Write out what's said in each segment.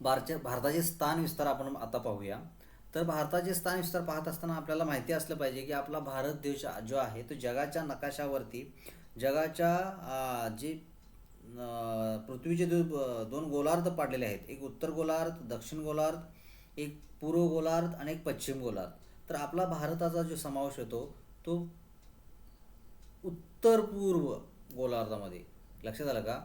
भारच्या भारताचे स्थान विस्तार आपण आता पाहूया. तर भारताचे स्थान विस्तार पाहत असताना आपल्याला माहिती असलं पाहिजे की आपला भारत देश जो आहे तो जगाच्या नकाशावरती जगाच्या जे पृथ्वीचे दो दोन गोलार्ध पाडलेले आहेत. एक उत्तर गोलार्ध दक्षिण गोलार्ध एक पूर्व गोलार्ध आणि एक पश्चिम गोलार्ध. तर आपला भारताचा जो समावेश होतो तो उत्तर पूर्व गोलार्धामध्ये. लक्षात आलं का?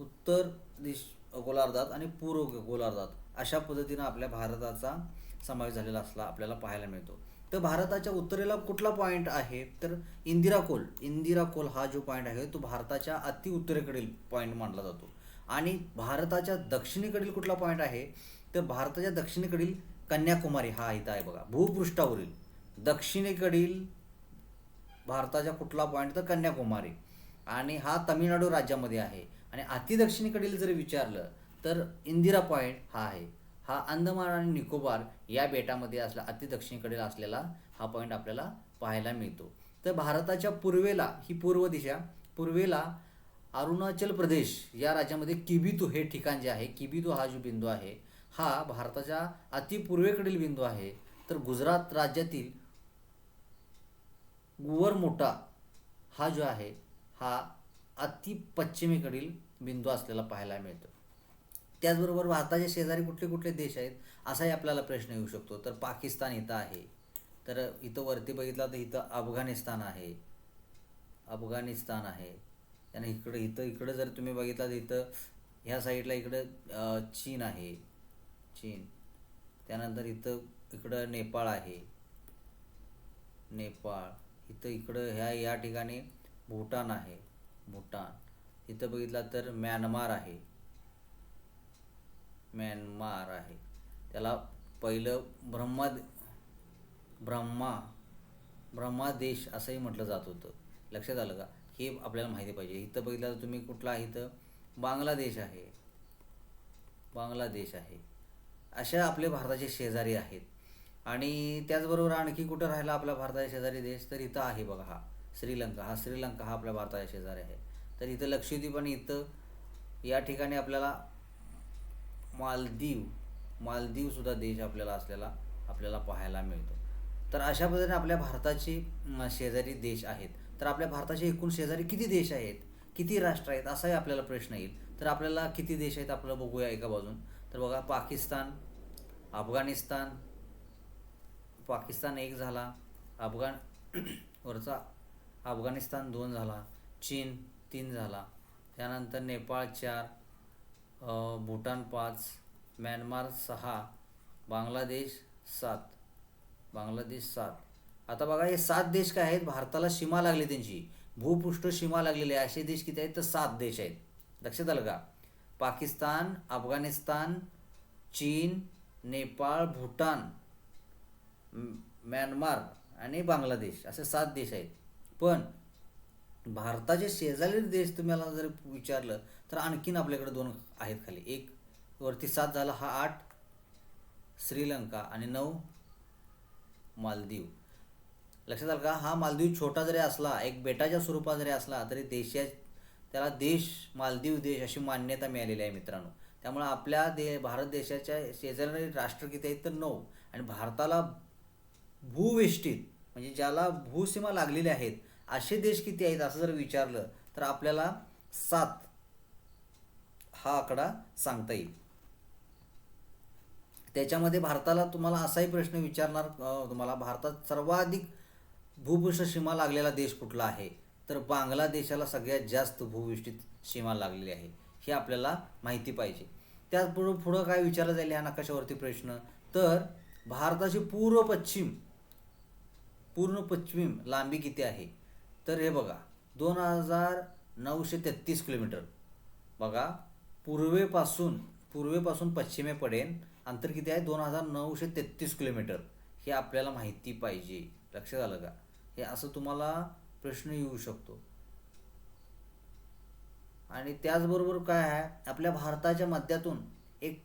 उत्तर दिश गोलार्धात आणि पूर्व गोलार्धात अशा पद्धतीनं आपल्या भारताचा समावेश झालेला असला आपल्याला पाहायला मिळतो. तर भारताच्या उत्तरेला कुठला पॉईंट आहे? तर इंदिरा कोल. इंदिरा कोल हा जो पॉईंट आहे तो भारताच्या अति उत्तरेकडील पॉईंट मानला जातो. आणि भारताच्या दक्षिणेकडील कुठला पॉईंट आहे? तर भारताच्या दक्षिणेकडील कन्याकुमारी हा इथं आहे बघा. भूपृष्ठावरील. दक्षिणेकडील भारताच्या कुठला पॉईंट तर कन्याकुमारी. आणि हा तमिळनाडू राज्यामध्ये आहे. आणि अतिदक्षिणेकडील जर विचारलं तर इंदिरा पॉईंट हा आहे. हा अंदमान आणि निकोबार या बेटामध्ये असला अतिदक्षिणेकडील असलेला हा पॉईंट आपल्याला पाहायला मिळतो. तर भारताच्या पूर्वेला ही पूर्व दिशा पूर्वेला अरुणाचल प्रदेश या राज्यामध्ये किबितू हे ठिकाण जे आहे किबितू हा जो बिंदू आहे हा भारताच्या अतिपूर्वेकडील बिंदू आहे. तर गुजरात राज्यातील गुवर मोठा हा जो आहे हा अति पश्चिमेकडील बिंदू असलेला पाहायला मिळतो. त्याचबरोबर भारताच्या शेजारी कुठले कुठले देश आहेत असाही आपल्याला प्रश्न येऊ शकतो. तर पाकिस्तान इथं आहे. तर इथं वरती बघितला तर इथं अफगाणिस्तान आहे. अफगाणिस्तान आहे. त्याने इकडं इथं इकडं जर तुम्ही बघितला तर इथं ह्या साईडला इकडं चीन आहे. चीन. त्यानंतर इथं इकडं नेपाळ आहे. नेपाळ. इथं इकडं ह्या या ठिकाणी भूटान आहे. भूटान. इथं बघितला तर म्यानमार आहे. म्यानमार आहे. त्याला पहिलं ब्रह्मा ब्रह्मा ब्रह्मादेश असंही म्हटलं जात होतं. लक्षात आलं का? हे आपल्याला माहिती पाहिजे. इथं बघितलं तर तुम्ही कुठला आहे इथं? बांगलादेश आहे. बांगलादेश आहे. अशा आपले भारताचे शेजारी आहेत. आणि त्याचबरोबर आणखी कुठं राहिला आपला भारताच्या शेजारी देश? तर इथं आहे बघा हा. श्रीलंका हा श्रीलंका हा आपल्या भारताच्या शेजारी आहे. तर इथं लक्षद्वीप आणि इथं या ठिकाणी आपल्याला मालदीव मालदीवसुद्धा देश आपल्याला असलेला आपल्याला पाहायला मिळतो. तर अशा पद्धतीने आपल्या भारताचे शेजारी देश आहेत. तर आपल्या भारताचे एकूण शेजारी किती देश आहेत? किती राष्ट्र आहेत? असाही आपल्याला प्रश्न येईल. तर आपल्याला किती देश आहेत आपलं बघूया एका बाजून. तर बघा पाकिस्तान अफगाणिस्तान पाकिस्तान एक झाला. अफगाण वरचा अफगाणिस्तान दोन झाला चीन तीन झाला. त्यानंतर नेपाळ चार भूटान पाच म्यानमार सहा बांगलादेश सात. बांगलादेश सात. आता बघा हे सात देश काय आहेत? भारताला सीमा लागली त्यांची. भूपृष्ठ सीमा लागलेली आहे. असे देश किती आहेत? तर सात देश आहेत. लक्षात आलं का? पाकिस्तान अफगाणिस्तान चीन नेपाळ भूटान म्यानमार आणि बांगलादेश. असे सात देश आहेत. पण भारताचे शेजारी देश तुम्हाला जर विचारलं तर आणखीन आपल्याकडे दोन आहेत खाली. एक वरती सात झाला हा आठ श्रीलंका आणि नऊ मालदीव. लक्षात आलं का? हा मालदीव छोटा जरी असला एक बेटाच्या स्वरूपात जरी असला तरी देशा त्याला देश मालदीव देश अशी मान्यता मिळालेली आहे मित्रांनो. त्यामुळे आपल्या दे भारत देशाच्या शेजारी राष्ट्र किती आहेत तर नऊ. आणि भारताला भूवेष्टीत म्हणजे ज्याला भूसीमा लागलेल्या आहेत असे देश किती आहेत असं जर विचारलं तर आपल्याला सात हा आकडा सांगता येईल. त्याच्यामध्ये भारताला तुम्हाला असाही प्रश्न विचारणार तुम्हाला भारतात सर्वाधिक भूपृष्ठ सीमा लागलेला देश कुठला आहे? तर बांगलादेशाला सगळ्यात जास्त भूविष्ठित सीमा लागलेली आहे हे आपल्याला माहिती पाहिजे. त्याचबरोबर पुढं काय विचारलं जाईल या नकाशावरती प्रश्न? तर भारताची पूर्व पश्चिम पूर्ण पश्चिम लांबी किती आहे? तर हे बघा दोन हजार नऊशे तेहतीस किलोमीटर. बघा पूर्वेपासून पूर्वेपासून पश्चिमेपर्यंत अंतर किती आहे? दोन हजार नऊशे तेहतीस किलोमीटर. हे आपल्याला माहिती पाहिजे. लक्षात आलं का? हे असं तुम्हाला प्रश्न येऊ शकतो. आणि त्याचबरोबर काय आहे? आपल्या भारताच्या मध्यातून एक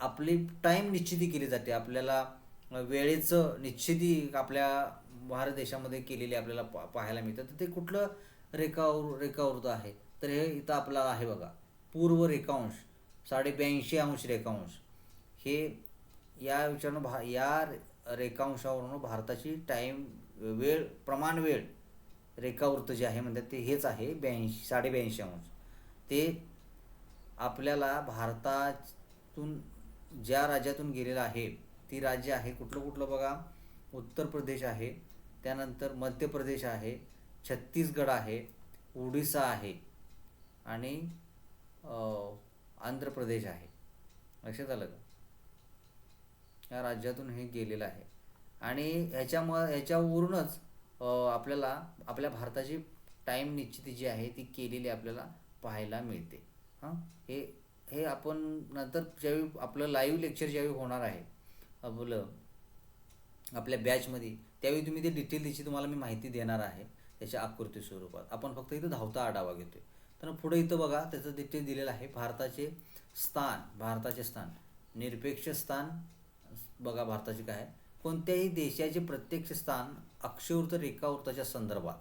आपली टाईम निश्चिती केली जाते. आपल्याला वेळेचं निश्चिती आपल्या भारत देशामध्ये केलेली आपल्याला पा पाहायला मिळतं. तर ते कुठलं रेखावर रेखावृत आहे? तर हे इथं आपला आहे बघा. पूर्व रेखांश साडे ब्याऐंशी अंश रेखांश. हे या विचारानं भा या रेखांशावरून भारताची टाईम वेळ प्रमाण वेळ रेखावृत्त जे आहे म्हणतात ते हेच आहे. ब्याऐंशी साडे ब्याऐंशी अंश. ते आपल्याला भारतातून ज्या राज्यातून गेलेलं आहे ती राज्य आहे कुठलं कुठलं बघा? उत्तर प्रदेश आहे. त्यानंतर मध्य प्रदेश आहे छत्तीसगड आहे ओडिसा आहे आणि आंध्र प्रदेश आहे. लक्षात आलं का? या राज्यातून हे गेलेलं आहे. आणि ह्याच्याम ह्याच्यावरूनच आपल्याला आपल्या भारताची टाईम निश्चिती जी आहे ती केलेली आपल्याला पाहायला मिळते. हां? हे हे आपण नंतर ज्यावेळी आपलं लाईव्ह लेक्चर ज्यावेळी होणार आहे आपलं आपल्या बॅचमध्ये त्यावेळी तुम्ही ते डिटेल त्याची तुम्हाला मी माहिती देणार आहे त्याच्या आकृती स्वरूपात. आपण फक्त इथं धावता आढावा घेतोय. तर पुढे इथं बघा त्याचं डिटेल दिलेलं आहे. भारताचे स्थान भारताचे स्थान. निरपेक्ष स्थान बघा भारताचे काय आहे. कोणत्याही देशाचे प्रत्यक्ष स्थान अक्षवृत्त रेखावृत्ताच्या संदर्भात.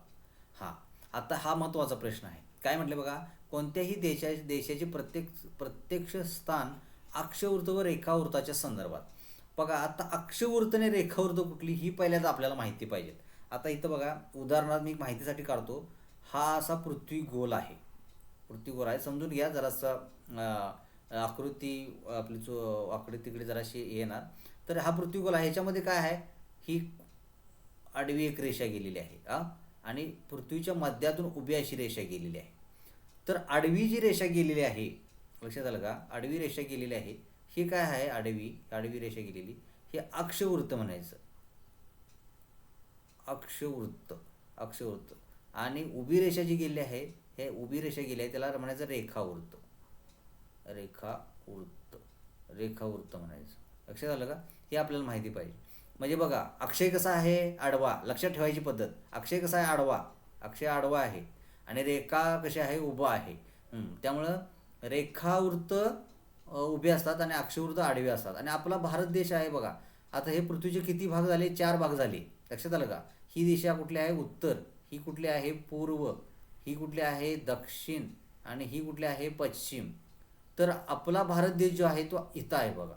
हां. आता हा महत्त्वाचा प्रश्न आहे. काय म्हटले बघा? कोणत्याही देशा देशाचे प्रत्येक प्रत्यक्ष स्थान अक्षवृत्त व रेखावृत्ताच्या संदर्भात. बघा आता अक्षवृत्तने रेखावृत्त कुठली ही पहिल्यांदा आपल्याला माहिती पाहिजे आता इथं बघा उदाहरणार्थ मी माहितीसाठी काढतो. हा असा पृथ्वी गोल आहे. पृथ्वी गोल आहे. समजून घ्या जरासा आकृती आपली जो आकडे तिकडे जराशी येणार. तर हा पृथ्वी गोल आहे. ह्याच्यामध्ये काय आहे? ही आडवी एक रेषा गेलेली आहे आ आणि पृथ्वीच्या मध्यातून उभी अशी रेषा गेलेली आहे. तर आडवी जी रेषा गेलेली आहे लक्षात आलं का? आडवी रेषा गेलेली आहे. ही काय आहे आडवी आडवी रेषा गेलेली हे अक्षवृत्त म्हणायचं. अक्षवृत्त अक्षवृत्त. आणि उभी रेषा जी गेली आहे हे उभी रेषा गेली आहे त्याला म्हणायचं रेखावृत्त. रेखावृत्त रेखावृत्त म्हणायचं. लक्षात आलं का? हे आपल्याला माहिती पाहिजे. म्हणजे बघा अक्षय कसा आहे? आडवा. लक्षात ठेवायची पद्धत. अक्षय कसा आहे? आडवा. अक्षय आडवा आहे. आणि रेखा कशी आहे? उभा आहे. त्यामुळं रेखावृत्त उभे असतात आणि अक्षवृत्त आडवे असतात. आणि आपला भारत देश आहे बघा. आता हे पृथ्वीचे किती भाग झाले? चार भाग झाले. लक्षात आलं का? ही दिशा कुठली आहे? उत्तर. ही कुठली आहे? पूर्व. ही कुठली आहे? दक्षिण. आणि ही कुठली आहे? पश्चिम. तर आपला भारत देश जो आहे तो इथं आहे बघा.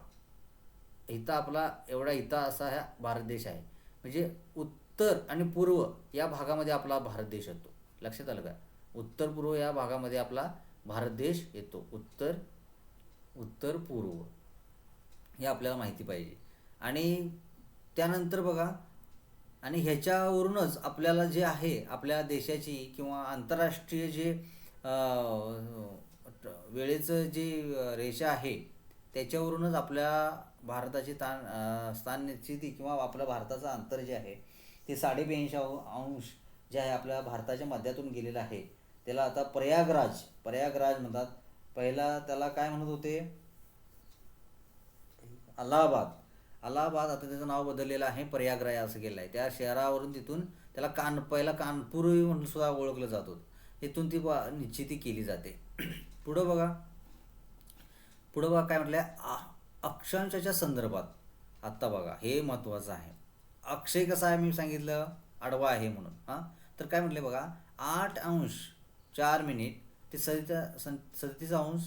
इथं आपला एवढा इथं असा हा भारत देश आहे. म्हणजे उत्तर आणि पूर्व या भागामध्ये आपला भारत देश येतो. लक्षात आलं का? उत्तर पूर्व या भागामध्ये आपला भारत देश येतो. उत्तर उत्तर पूर्व हे आपल्याला माहिती पाहिजे. आणि त्यानंतर बघा आणि ह्याच्यावरूनच आपल्याला जे आहे आपल्या देशाची किंवा आंतरराष्ट्रीय जे वेळेचं जे रेषा आहे त्याच्यावरूनच आपल्या भारताची तान स्थान निश्चिती किंवा आपल्या भारताचं अंतर जे आहे ते साडेब्याऐंशी अंश जे आहे आपल्या भारताच्या मध्यातून गेलेलं आहे. त्याला आता प्रयागराज प्रयागराज म्हणतात. पहिला त्याला काय म्हणत होते? अलाहाबाद. अलाहाबाद आता त्याचं नाव बदललेलं आहे प्रयागराज असं गेलं आहे त्या शहरावरून तिथून त्याला कान पहिला कानपूर म्हणून सुद्धा ओळखलं जात होतं. इथून ती निश्चिती केली जाते. पुढं बघा. पुढं बघा काय म्हटलं अक्षांशाच्या संदर्भात आत्ता बघा. हे महत्त्वाचं आहे. अक्षय कसा आहे मी सांगितलं? आडवा आहे म्हणून. हां? तर काय म्हटले बघा? आठ अंश चार मिनिट ते सदिता सं सदतीस अंश.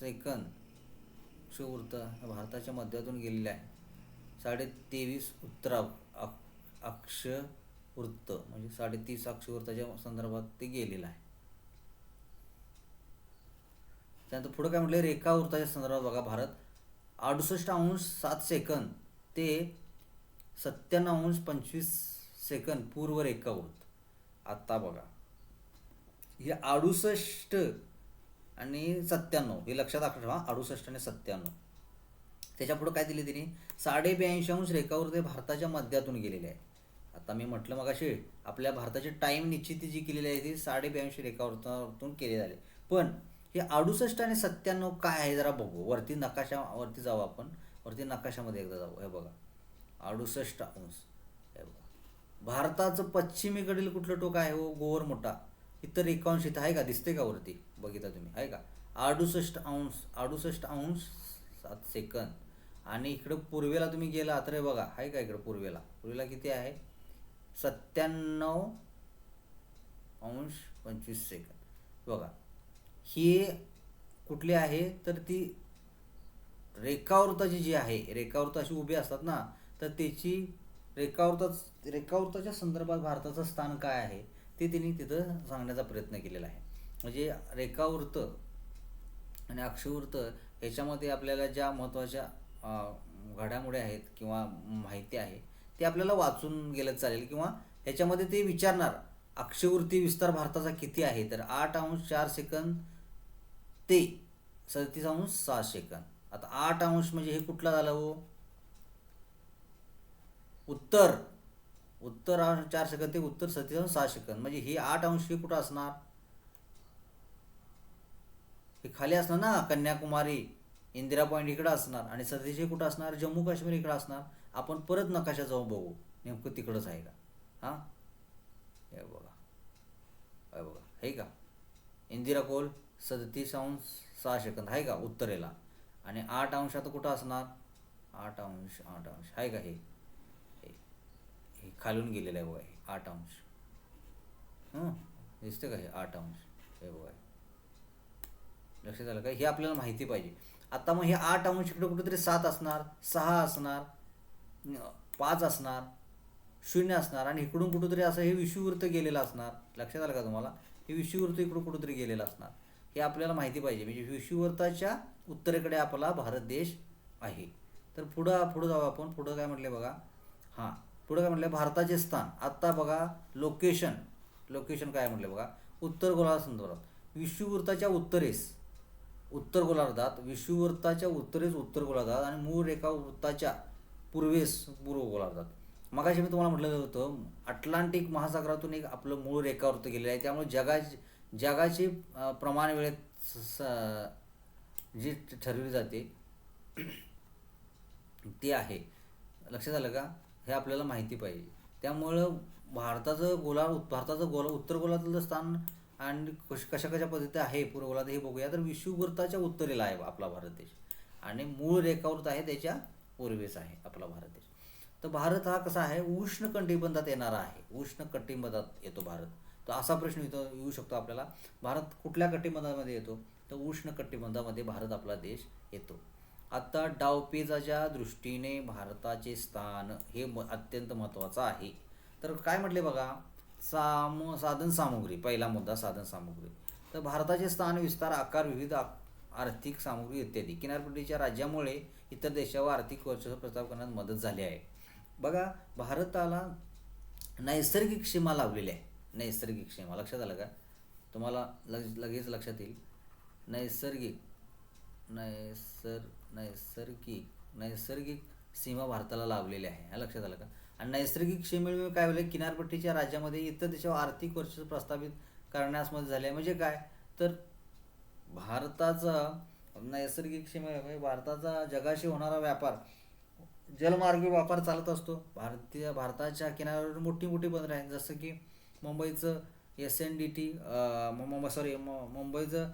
सेकंद. अक्षवृत्त भारताच्या मध्यातून गेलेले आहे. साडे तेवीस अक्ष वृत्त म्हणजे साडेतीस अक्षवृत्ताच्या संदर्भात ते गेलेलं आहे. त्यानंतर पुढं काय म्हटलं? रेखावृत्ताच्या संदर्भात बघा भारत. अडुसष्ट अंश सात सेकंद. ते सत्त्याण्णव अंश पंचवीस सेकंद पूर्व रेखावृत्त आत्ता बघा. हे अडुसष्ट आणि सत्त्याण्णव हे लक्षात ठेवा अडुसष्ट आणि सत्त्याण्णव. त्याच्यापुढं काय दिले तिने? साडे ब्याऐंशी अंश रेखावर ते भारताच्या मध्यातून गेलेले आहे. आता मी म्हटलं मग असे आपल्या भारताची टाईम निश्चिती जी केलेली आहे ती साडे ब्याऐंशी रेखावृत्तातून केली झाले. पण हे अडुसष्ट आणि सत्त्याण्णव काय आहे जरा बघू. वरती नकाशावरती जाऊ आपण. वरती नकाशामध्ये एकदा जाऊ. हे बघा. अडुसष्ट अंश. हे बघा. भारताचं पश्चिमेकडील कुठलं टोक आहे? हो गोवर मोठा इतर एकांश इथं आहे का? दिसते का वरती? बघिता तुम्ही. आहे का? अडुसष्ट अंश अडुसष्ट अंश सात सेकंद. आणि इकडं पूर्वेला तुम्ही गेला तर बघा. आहे का इकडं पूर्वेला? पूर्वेला किती आहे? सत्त्याण्णव अंश पंचवीस सेकंद. बघा. ही कुठली आहे? तर ती रेखावृताची जी आहे रेखावृत्त अशी उभी असतात ना तर त्याची रेखावृताच रेखावृत्ताच्या संदर्भात भारताचं स्थान काय आहे ते त्यांनी तिथं सांगण्याचा प्रयत्न केलेला आहे. म्हणजे रेखावृत्त आणि अक्षवृत्त ह्याच्यामध्ये आपल्याला ज्या महत्त्वाच्या अं, घडामोडी आहेत किंवा माहिती आहे ते आपल्याला वाचून गेलं चालेल किंवा ह्याच्यामध्ये ते विचारणार अक्षवृत्ती विस्तार भारताचा किती आहे? तर आठ अंश चार सेकंद ते सदतीस अंश सहा सेकंद. आता आठ अंश म्हणजे हे कुठला झालं हो? उत्तर. उत्तर अंश चार सेकंद ते उत्तर सत्तीस अंश सहा सेकंद. म्हणजे हे आठ अंश ही कुठं असणार? हे खाली असणार ना कन्याकुमारी इंदिरा पॉईंट इकडं असणार आणि सतीश हे कुठं असणार? जम्मू काश्मीर इकडं असणार. आपण परत नकाशा जाऊन बघू. नेमकं तिकडंच आहे का? हां? हे बघा. हे बघा. हे का? इंदिरा कोल सदतीस अंश सहा सेकंद. आहे का? उत्तरेला. आणि आठ अंश आता कुठं असणार? आठ अंश आठ अंश. आहे का हे? खालून गेलेलं आहे बघा हे. आठ अंश. हं? दिसतं का हे? आठ अंश. हे बघा. लक्षात आलं का? हे आपल्याला माहिती पाहिजे. आता मग हे आठ अंश इकडे कुठेतरी सात असणार सहा असणार पाच असणार शून्य असणार आणि इकडून कुठेतरी असं हे विषुववृत्त गेलेलं असणार. लक्षात आलं का तुम्हाला? हे विषुववृत्त इकडून कुठेतरी गेलेलं असणार. हे आपल्याला माहिती पाहिजे. म्हणजे विषुववृत्ताच्या उत्तरेकडे आपला भारत देश आहे. तर पुढं पुढं जाऊ आपण. पुढं काय म्हटलं बघा? हां. पुढं काय म्हटलं भारताचे स्थान. आत्ता बघा लोकेशन लोकेशन काय म्हटलं बघा? उत्तर गोलार्धासंदर्भात विषुववृत्ताच्या उत्तरेस. उत्तर गोलार्धात विषुववृत्ताच्या उत्तरेस उत्तर गोलार्धात आणि मूळ रेखा वृत्ताच्या पूर्वेस पूर्व गोलार्धात. मगाशी मी तुम्हाला म्हटलेलं होतं अटलांटिक महासागरातून एक आपलं मूळ रेखावृत्त गेलेलं आहे. त्यामुळे जगा जगाची प्रमाण वेळेत स- स- जी ठरवली जाते ती आहे. लक्षात आलं का? हे आपल्याला माहिती पाहिजे. त्यामुळं भारताचं गोला भारताचं गोला उत्तर गोलातलं स्थान आणि कश कशा कशा पद्धती आहे पूर्व गोलात हे बघूया. तर विषुववृत्ताच्या उत्तरेला आहे आपला भारत देश. आणि मूळ रेखावृत्त आहे त्याच्या पूर्वेस आहे आपला भारत देश. तर भारत हा कसा आहे? उष्ण कटिबंधात येणारा आहे. उष्ण कटिबंधात येतो भारत. तर असा प्रश्न इथं येऊ शकतो आपल्याला. भारत कुठल्या कटिबंधामध्ये येतो? तर उष्ण कटिबंधामध्ये भारत आपला देश येतो. आता डावपेजाच्या दृष्टीने भारताचे स्थान हे म अत्यंत महत्त्वाचं आहे. तर काय म्हटले बघा? साम साधन सामुग्री पहिला मुद्दा साधन सामुग्री. तर भारताचे स्थान विस्तार आकार विविध आ- आर्थिक सामुग्री इत्यादी. किनारपट्टीच्या राज्यामुळे इतर देशावर आर्थिक वर्चस्व प्रस्ताव करण्यात मदत झाली आहे. बघा भारताला नैसर्गिक सीमा लावलेली आहे. नैसर्गिक सीमा लक्षात आलं का? तुम्हाला लग लगेच लक्षात येईल. नैसर्गिक नैसर नैसर्गिक नैसर्गिक सीमा भारताला लाभलेली आहे. हा लक्षात आलं का? आणि नैसर्गिक सीमेमुळे काय होईल किनारपट्टीच्या राज्यामध्ये इतर देशावर आर्थिक वर्ष प्रस्थापित करण्यास मदत झाली आहे. म्हणजे काय? तर भारताचा नैसर्गिक सीमा म्हणजे भारताचा जगाशी होणारा व्यापार जलमार्गी व्यापार चालत असतो. भारतीय भारताच्या किनाऱ्यावर मोठी मोठी बंदरं आहेत. जसं की मुंबईचं S N D T sorry मुंबईचं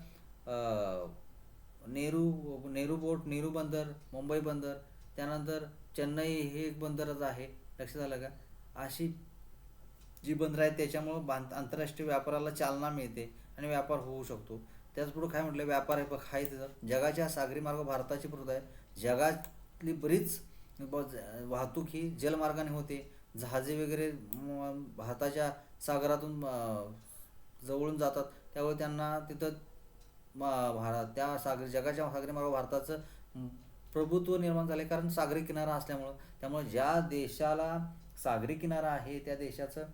नेहरू नेहरू पोर्ट नेहरू बंदर मुंबई बंदर त्यानंतर चेन्नई हे एक बंदरच आहे. लक्षात आलं का? अशी जी बंदरं आहेत त्याच्यामुळं बांध आंतरराष्ट्रीय व्यापाराला चालना मिळते आणि व्यापार होऊ शकतो. त्याचबरोबर काय म्हटलं व्यापार आहे बघ आहे तिथं जगाच्या सागरी मार्ग भारताची प्रत आहे. जगातली बरीच ब- वाहतूक ही जलमार्गाने होते. जहाजे वगैरे भारताच्या सागरातून जवळून जातात. त्यामुळे त्यांना तिथं भारत त्या सागरी जगाच्या सागरी मार्ग भारताचं प्रभुत्व निर्माण झाले कारण सागरी किनारा असल्यामुळं त्यामुळे ज्या देशाला सागरी किनारा आहे त्या देशाचं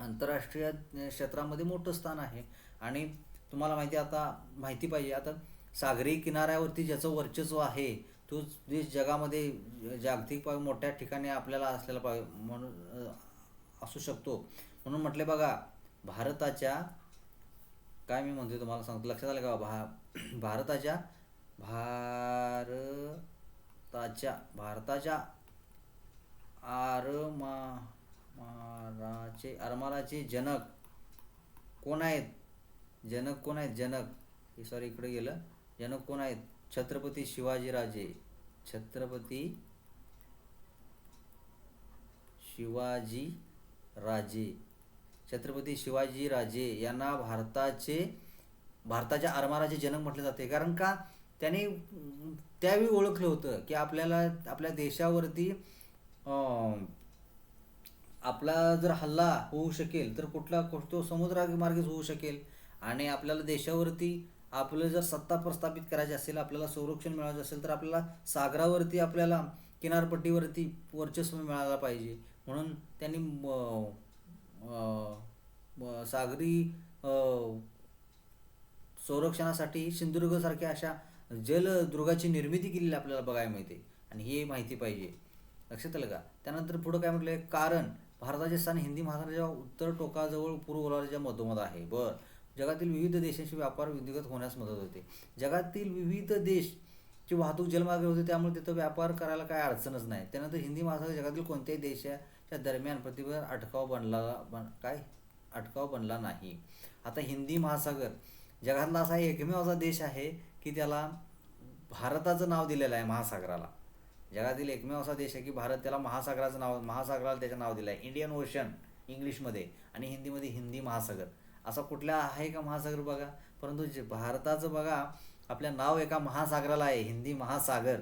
आंतरराष्ट्रीय क्षेत्रामध्ये मोठं स्थान आहे. आणि तुम्हाला माहिती आता माहिती पाहिजे. आता सागरी किनाऱ्यावरती ज्याचं वर्चस्व आहे तो देश जगामध्ये जागतिक मोठ्या ठिकाणी आपल्याला असलेला पाहिजे म्हणून असू शकतो. म्हणून म्हटले बघा भारताच्या काय मी म्हणतोय तुम्हाला सांगतो. लक्षात आलं का भा भारताच्या भारताच्या भारताच्या आरमा माराचे आरमाराचे जनक कोण आहेत? जनक कोण आहेत? जनक. हे सॉरी इकडे गेलं. जनक कोण आहेत? छत्रपती शिवाजीराजे. छत्रपती शिवाजी राजे छत्रपती शिवाजी राजे यांना भारताचे भारताच्या आरमाराचे जनक म्हटले जाते. कारण का? त्यांनी त्यावेळी ओळखलं होतं की आपल्याला आपल्या देशावरती आपला जर हल्ला होऊ शकेल तर कुठला तो समुद्रामार्गेच होऊ शकेल. आणि आपल्याला देशावरती आपलं जर सत्ता प्रस्थापित करायची असेल आपल्याला संरक्षण मिळवायचं असेल तर आपल्याला सागरावरती आपल्याला किनारपट्टीवरती वर्चस्व मिळायला पाहिजे. म्हणून त्यांनी सागरी संरक्षणासाठी सिंधुदुर्गसारख्या अशा जलदुर्गाची निर्मिती केलेली आपल्याला बघायला मिळते. आणि ही माहिती पाहिजे. लक्षात आलं का? त्यानंतर पुढं काय म्हटलंय? कारण भारताचे स्थान हिंदी महासागराच्या उत्तर टोकाजवळ पूर्व गोलार्धाच्या मधोमध आहे. बर. जगातील विविध देशांशी व्यापार विधिगत होण्यास मदत होते. जगातील विविध देश ची वाहतूक जलमार्गे होते त्यामुळे तिथं व्यापार करायला काय अडचणच नाही. त्यानंतर हिंदी महासागर जगातील कोणत्याही च्या दरम्यान प्रतिभर अटकाव बनला बन काय? अटकाव बनला नाही. आता हिंदी महासागर जगातला असा एकमेव असा देश आहे की त्याला भारताचं नाव दिलेलं आहे महासागराला. जगातील एकमेव असा देश आहे की भारत त्याला महासागराचं नाव महासागराला त्याचं नाव दिलं आहे इंडियन ओशन इंग्लिशमध्ये आणि हिंदीमध्ये हिंदी महासागर. असा कुठला आहे का महासागर बघा? परंतु जे भारताचं बघा आपल्या नाव एका महासागराला आहे हिंदी महासागर.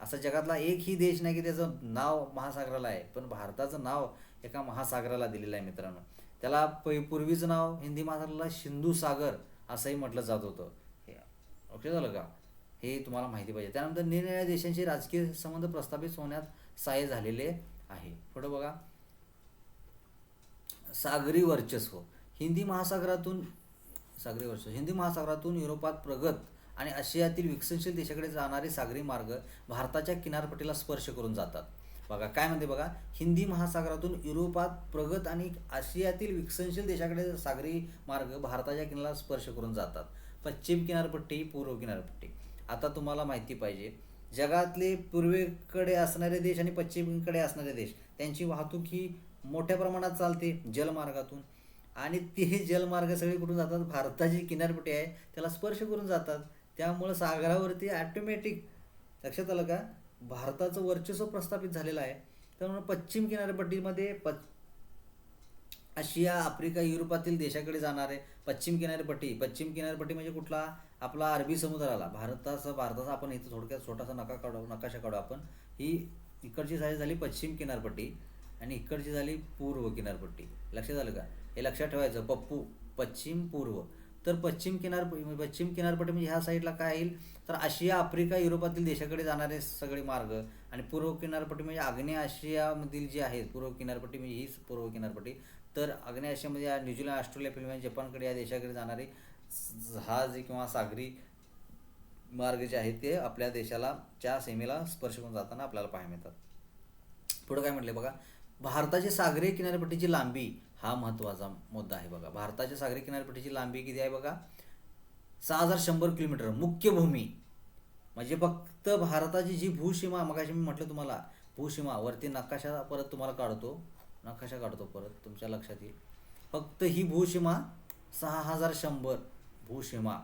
असा जगातला एकही देश नाही की त्याचं नाव महासागराला आहे पण भारताचं नाव एका महासागराला दिलेलं आहे मित्रांनो. त्याला पै पूर्वीचं नाव हिंदी महासागराला सिंधू सागर असंही म्हटलं जात होतं. हे झालं का? हे तुम्हाला माहिती पाहिजे. त्यानंतर निरनिराळ्या देशांशी राजकीय संबंध प्रस्थापित होण्यात सहाय्य झालेले आहे. पुढं बघा. सागरी वर्चस्व. हिंदी महासागरातून सागरी वर्चस्व. हिंदी महासागरातून युरोपात प्रगत आणि आशियातील विकसनशील देशाकडे जाणारे सागरी मार्ग भारताच्या किनारपट्टीला स्पर्श करून जातात. बघा काय म्हणते बघा? हिंदी महासागरातून युरोपात प्रगत आणि आशियातील विकसनशील देशाकडे सागरी मार्ग भारताच्या किनाऱ्याला स्पर्श करून जातात. पश्चिम किनारपट्टी पूर्व किनारपट्टी. आता तुम्हाला माहिती पाहिजे जगातले पूर्वेकडे असणारे देश आणि पश्चिमेकडे असणारे देश त्यांची वाहतूक ही मोठ्या प्रमाणात चालते जलमार्गातून. आणि ते जलमार्ग सगळे कुठून जातात? भारताची किनारपट्टी आहे त्याला स्पर्श करून जातात. त्यामुळं सागरावरती ॲटोमॅटिक लक्षात आलं का? भारताचं वर्चस्व प्रस्थापित झालेलं आहे. त्यामुळे पश्चिम किनारपट्टीमध्ये प आशिया आफ्रिका युरोपातील देशाकडे जाणारे पश्चिम किनारपट्टी पश्चिम किनारपट्टी म्हणजे कुठला? आपला अरबी समुद्राला. भारताचा भारताचा आपण इथं थोडक्यात छोटासा नका काढू नकाशा काढू आपण. ही इकडची साईज झाली पश्चिम किनारपट्टी आणि इकडची झाली पूर्व किनारपट्टी. लक्षात आलं का? हे लक्षात ठेवायचं. पप्पू पश्चिम पूर्व. तर पश्चिम किनार पश्चिम किनारपट्टी म्हणजे ह्या साईडला काय येईल? तर आशिया आफ्रिका युरोपातील देशाकडे जाणारे सगळे मार्ग. आणि पूर्व किनारपट्टी म्हणजे आग्नेय आशियामधील जे आहेत पूर्व किनारपट्टी म्हणजे हीच पूर्व किनारपट्टी. तर आग्नेय आशियामध्ये या न्यूझीलंड ऑस्ट्रेलिया फिनलँड जपानकडे या देशाकडे जाणारे जहाज किंवा सागरी मार्ग जे आहेत ते आपल्या देशाला च्या सीमेला स्पर्श करून जाताना आपल्याला पाहायला मिळतात. पुढं काय म्हटले बघा? भारताची सागरी किनारपट्टीची लांबी हा महत्त्वाचा मुद्दा आहे बघा. भारताच्या सागरी किनारपट्टीची लांबी किती आहे बघा? सहा हजार शंभर किलोमीटर. मुख्य भूमी. म्हणजे फक्त भारताची जी भूसीमा मगाशी मी म्हटलं तुम्हाला भूसीमा वरती नकाशा परत तुम्हाला काढतो. नकाशा काढतो परत तुमच्या लक्षात येईल. फक्त ही भूसीमा सहा हजार शंभर. भूसीमा.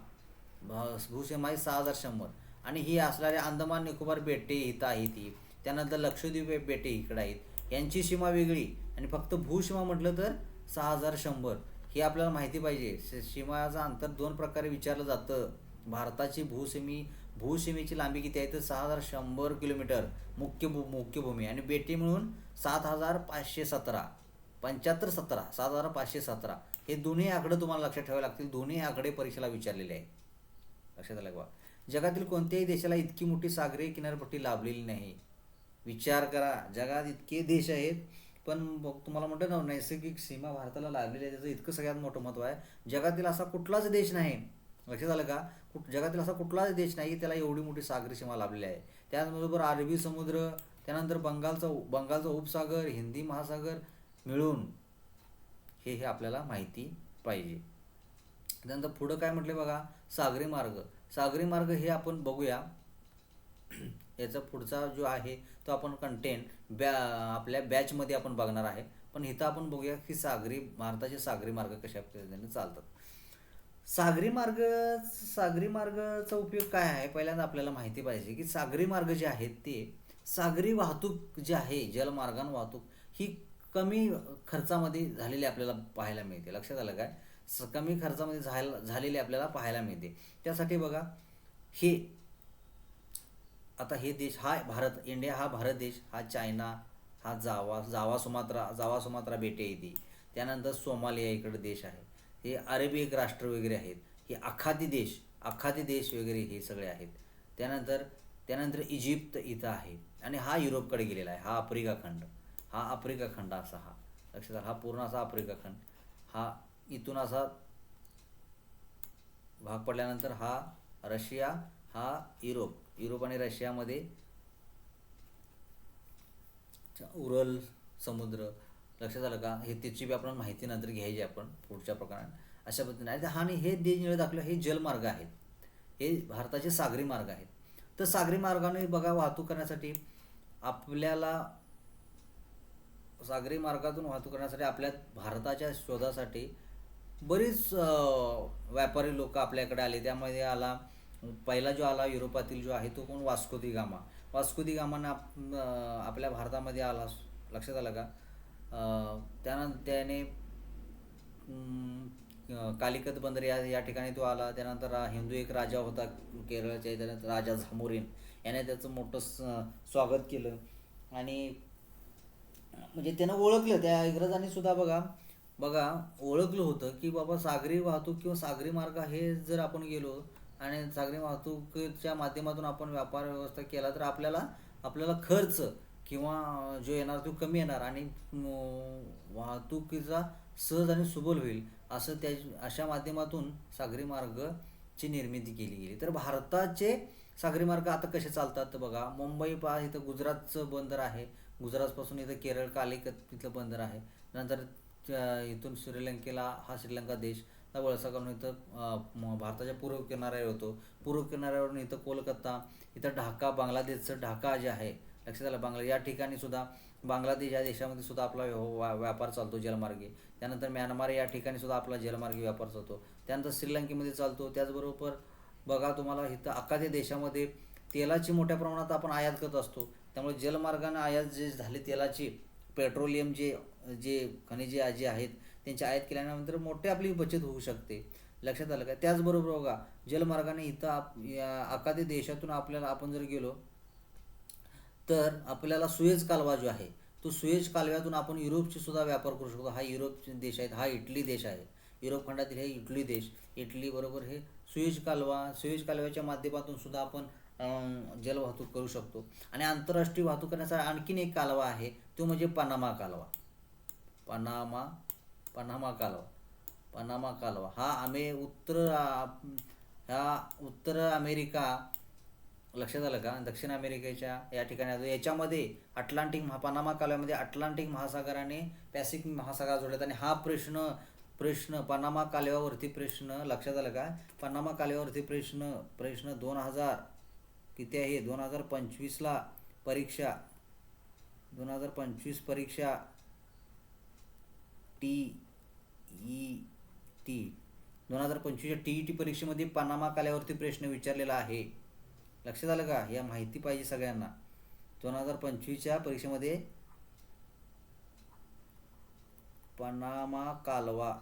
भा- भूसीमा ही सहा हजार शंभर. आणि ही असणारे अंदमान निकोबार बेटे इथं आहे ती त्यानंतर लक्षद्वीप बेटे इकडे आहेत. यांची सीमा वेगळी. आणि फक्त भूसीमा म्हटलं तर सहा हजार शंभर. हे आपल्याला माहिती पाहिजे. सीमाचं अंतर दोन प्रकारे विचारलं जातं. भारताची भूसीमी भूसीमेची लांबी किती आहे? तर सहा हजार शंभर किलोमीटर मुख्य भू मुख्य भूमी. आणि बेटी मिळून सात हजार पाचशे सतरा. पंच्याहत्तर सतरा. सात हजार पाचशे सतरा. हे दोन्ही आकडे तुम्हाला लक्षात ठेवावे लागतील. दोन्ही आकडे परीक्षेला विचारलेले आहेत. लक्षात आलं का? जगातील कोणत्याही देशाला इतकी मोठी सागरी किनारपट्टी लाभलेली नाही. विचार करा. जगात इतके देश आहेत पण बघ तुम्हाला म्हणतो ना नैसर्गिक सीमा भारताला लाभलेली आहे त्याचं इतकं सगळ्यात मोठं महत्त्व आहे. जगातील असा कुठलाच देश नाही. लक्षात आलं का? कुठ जगातील असा कुठलाच देश नाही त्याला एवढी मोठी सागरी सीमा लाभलेली आहे. त्याचबरोबर अरबी समुद्र त्यानंतर बंगालचा बंगालचा उपसागर हिंदी महासागर मिळून हे हे आपल्याला माहिती पाहिजे. त्यानंतर पुढं काय म्हटले बघा? सागरी मार्ग. सागरी मार्ग हे आपण बघूया. याचा पुढचा जो आहे तो आपण कंटेंट बॅ आपल्या बॅचमध्ये आपण बघणार आहे. पण इथं आपण बघूया की सागरी भारताचे सागरी मार्ग कशा पद्धतीने चालतात. सागरी मार्ग सागरी मार्गाचा उपयोग काय आहे? पहिल्यांदा आपल्याला माहिती पाहिजे की सागरी मार्ग जे आहेत ते सागरी वाहतूक जी आहे जलमार्गान वाहतूक ही कमी खर्चामध्ये झालेली आपल्याला पाहायला मिळते. लक्षात आलं काय? स कमी खर्चामध्ये झाल झालेली आपल्याला पाहायला मिळते. त्यासाठी बघा हे आता हे देश हा भारत इंडिया हा भारत देश हा चायना हा जावा जावा सुमात्रा जावा सुमात्रा बेटे येते. त्यानंतर सोमालिया इकडे देश आहे. हे अरेबी एक राष्ट्र वगैरे आहेत. हे आखाती देश आखाती देश वगैरे हे सगळे आहेत. त्यानंतर त्यानंतर इजिप्त इथं आहे. आणि हा युरोपकडे गेलेला आहे. हा आफ्रिका खंड. हा आफ्रिका खंड असा हा. लक्षात हा पूर्ण असा आफ्रिका खंड. हा इथून असा भाग पडल्यानंतर हा रशिया हा युरोप. युरोप आणि रशियामध्ये उरल समुद्र लक्षात आलं का? हे त्याची बी आपण माहिती नंतर घ्यायची आपण पुढच्या प्रकारात अशा पद्धतीने. आणि हा आणि हे देश निळे दाखलं हे जलमार्ग आहेत. हे भारताचे सागरी मार्ग आहेत. तर सागरी मार्गाने बघा वाहतूक करण्यासाठी आपल्याला सागरी मार्गातून वाहतूक करण्यासाठी आपल्या भारताच्या शोधासाठी बरीच व्यापारी लोक आपल्याकडे आले. त्यामध्ये आला पहिला जो आला युरोपातील जो आहे तो कोण? Vasco da Gama. Vasco da गामानं आप आपल्या भारतामध्ये आला लक्षात आलं का? त्यानंतर त्याने कालिकत बंदर या या ठिकाणी तो आला. त्यानंतर हिंदू एक राजा होता केरळच्या त्यानंतर राजा झामोरीन. याने त्याचं मोठं स- स्वागत केलं. आणि म्हणजे त्यानं ओळखलं त्या इंग्रजांनी सुद्धा बघा बघा ओळखलं होतं की बाबा सागरी वाहतूक किंवा सागरी मार्ग हे जर आपण गेलो आणि सागरी वाहतुकीच्या माध्यमातून आपण व्यापार व्यवस्था केला तर आपल्याला आपल्याला खर्च किंवा जो येणार तो कमी येणार आणि वाहतुकीचा सहज आणि सुबल होईल असं त्या अशा माध्यमातून सागरी मार्गची निर्मिती केली गेली. तर भारताचे सागरी मार्ग आता कसे चालतात बघा. मुंबई पा इथं गुजरातचं बंदर आहे. गुजरातपासून इथं केरळ कालिकत तिथलं बंदर आहे. नंतर इथून श्रीलंकेला हा श्रीलंका देश. चा वळसा करून इथं भारताच्या पूर्व किनाऱ्यावर होतो पूर्व किनाऱ्यावरून इथं कोलकाता इथं ढाका बांगलादेशचं ढाका जे आहे लक्षात आलं बांगला या ठिकाणी सुद्धा बांगलादेश या देशामध्ये सुद्धा आपला व्यव- व्यापार चालतो जलमार्गे. त्यानंतर म्यानमार या ठिकाणी सुद्धा आपला जलमार्गे व्यापार चालतो. त्यानंतर श्रीलंकेमध्ये चालतो. त्याचबरोबर बघा तुम्हाला इथं अखाद्या देशामध्ये तेलाची मोठ्या प्रमाणात आपण आयात करत असतो. त्यामुळे जलमार्गाने आयात जे झाले तेलाची पेट्रोलियम जे जे खनिजे जे आहेत त्यांची आयात केल्यानंतर मोठी आपली बचत होऊ शकते. लक्षात आलं का? त्याचबरोबर बघा जलमार्गाने इथं आप अखाद्या देशातून आपल्याला आपण जर गेलो तर आपल्याला सुएज कालवा जो आहे तो सुएज कालव्यातून आपण युरोपची सुद्धा व्यापार करू शकतो. हा युरोप देश आहे हा इटली देश आहे. युरोप खंडातील हे इटली देश. इटली बरोबर हे सुएज कालवा सुएज कालव्याच्या माध्यमातून सुद्धा आपण जल वाहतूक करू शकतो. आणि आंतरराष्ट्रीय वाहतूक करण्याचा आणखीन एक कालवा आहे तो म्हणजे पनामा कालवा. पनामा पनामा कालवा पनामा कालवा. हा आम्ही उत्तर हा ह्या उत्तर अमेरिका लक्षात आलं का? दक्षिण अमेरिकेच्या या ठिकाणी याच्यामध्ये अटलांटिक महा पनामा कालव्यामध्ये अटलांटिक महासागराने पॅसिफिक महासागर जोडल्यात आणि हा प्रश्न प्रश्न पनामा कालव्यावरती प्रश्न लक्षात आलं का? पनामा कालव्यावरती प्रश्न प्रश्न दोन हजार किती आहे? दोन हजार पंचवीसला परीक्षा दोन हजार पंचवीस परीक्षा टी ई टी. दोन हजार पंचवीसच्या टी ई टी परीक्षेमध्ये पनामा काल्यावरती प्रश्न विचारलेला आहे. लक्षात आलं का? या माहिती पाहिजे सगळ्यांना. दोन हजार पंचवीसच्या परीक्षेमध्ये पनामा कालवा.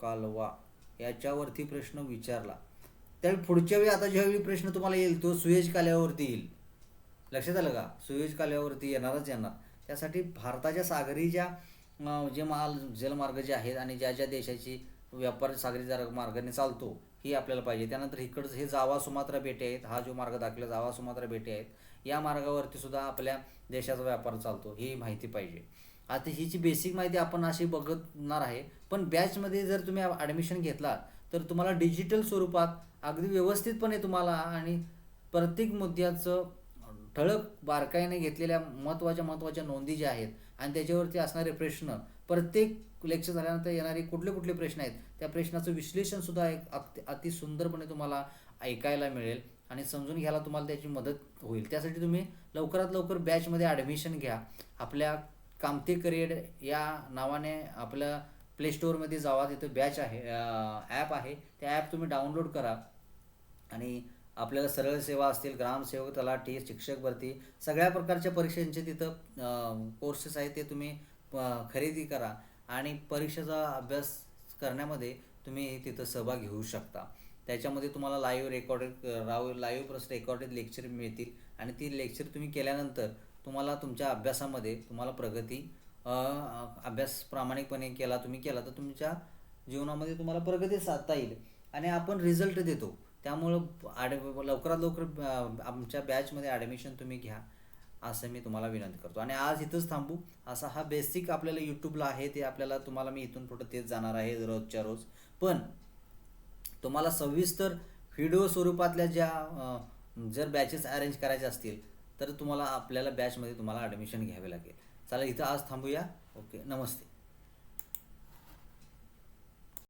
कालवा. याच्यावरती प्रश्न विचारला. त्यावेळी पुढच्या वेळी आता ज्यावेळी प्रश्न तुम्हाला येईल तो सुएज काल्यावरती येईल. लक्षात आलं का? सुएज काल्यावरती येणारच येणार. त्यासाठी भारताच्या सागरी ज्या जे माल जलमार्ग जे आहेत आणि ज्या ज्या देशाची व्यापार सागरी मार्गाने चालतो ही आपल्याला पाहिजे. त्यानंतर इकडचं हे जावा सुमात्रा बेटे आहेत. हा जो मार्ग दाखला जावा सुमात्रा बेटे आहेत. या मार्गावरती सुद्धा आपल्या देशाचा व्यापार चालतो ही माहिती पाहिजे. आता हिची बेसिक माहिती आपण अशी बघणार आहे पण बॅचमध्ये जर तुम्ही ॲडमिशन घेतला तर तुम्हाला डिजिटल स्वरूपात अगदी व्यवस्थितपणे तुम्हाला आणि प्रत्येक मुद्द्याचं ठळक बारकाईने घेतलेल्या महत्त्वाच्या महत्त्वाच्या नोंदी ज्या आहेत आणि त्याच्यावरती असणारे प्रश्न प्रत्येक लेक्चर झाल्यानंतर येणारे कुठले कुठले प्रश्न आहेत त्या प्रश्नाचं विश्लेषणसुद्धा एक अति अति सुंदरपणे तुम्हाला ऐकायला मिळेल आणि समजून घ्यायला तुम्हाला त्याची मदत होईल. त्यासाठी तुम्ही लवकरात लवकर बॅचमध्ये ॲडमिशन घ्या. आपल्या कामते करिअर या नावाने आपल्या प्ले स्टोअरमध्ये जावा. तिथं बॅच आहे ॲप आहे. त्या ॲप तुम्ही डाउनलोड करा आणि आपल्याला सरळ सेवा असतील ग्रामसेवक तलाठी शिक्षक भरती सगळ्या प्रकारच्या परीक्षांचे तिथं कोर्सेस आहेत ते तुम्ही खरेदी करा आणि परीक्षेचा अभ्यास करण्यामध्ये तुम्ही तिथं सहभाग घेऊ शकता. त्याच्यामध्ये तुम्हाला लाईव्ह रेकॉर्डेड राव लाईव्ह प्रस रेकॉर्डेड लेक्चर मिळतील आणि ती लेक्चर तुम्ही केल्यानंतर तुम्हाला तुमच्या अभ्यासामध्ये तुम्हाला प्रगती अभ्यास प्रामाणिकपणे केला तुम्ही केला तर तुमच्या जीवनामध्ये तुम्हाला प्रगती साधता येईल आणि आपण रिझल्ट देतो. त्यामुळं ॲड लवकरात लवकर आमच्या बॅचमध्ये ॲडमिशन तुम्ही घ्या असं मी तुम्हाला विनंती करतो. आणि आज इथंच थांबू. असा हा बेसिक आपल्याला यूट्यूबला आहे ते आपल्याला तुम्हाला मी इथून पुढं तेच जाणार आहे रोजच्या रोज. पण तुम्हाला सविस्तर व्हिडिओ स्वरूपातल्या ज्या जर बॅचेस अरेंज करायचे असतील तर तुम्हाला आपल्याला बॅचमध्ये तुम्हाला ॲडमिशन घ्यावे लागेल. चला इथं आज थांबूया. ओके नमस्ते.